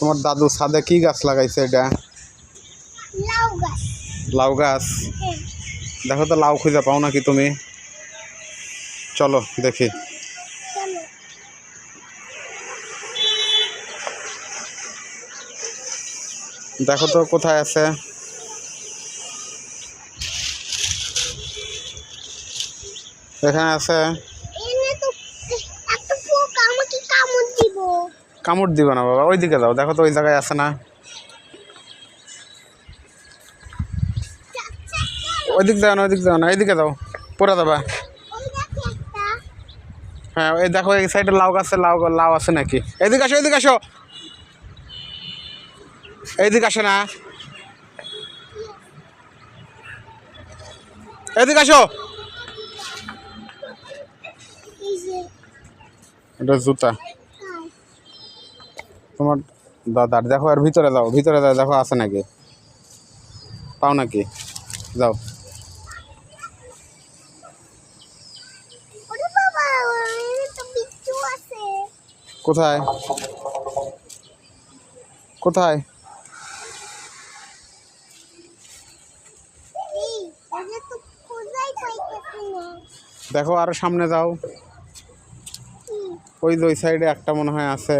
তোমার দাদু সাদে কি গাছ লাগাইছে এটা? লাউ গাছ। হ্যাঁ। দেখো তো লাউ খুঁজে পাও নাকি তুমি? চলো দেখি। দেখো তো কোথায় আছে। এখানে আছে এনে তো একটা পোকা আমাকে কামড় দিব কামড় দিবে না বাবা, ওইদিকে যাও, দেখো তো ওই জায়গায় আছে না। ওইদিক যাও না, ওইদিক যাও না, এইদিকে যাও পরে যাবা। হ্যাঁ এই দেখো, এই সাইডে লাউ গাছে লাউ লাউ আছে নাকি? এদিকে আসো এদিকে আসো। এইদিকে আসো না। এদিকে আসো। এটা জুতা। তোমার দাদার দেখো আর ভিতরে যাও ভিতরে যাও দেখো আছে নাকি? পাও নাকি? যাও। কোথায়? কোথায়? দেখো আরও সামনে যাও। ওই দুই সাইডে একটা মনে হয় আছে।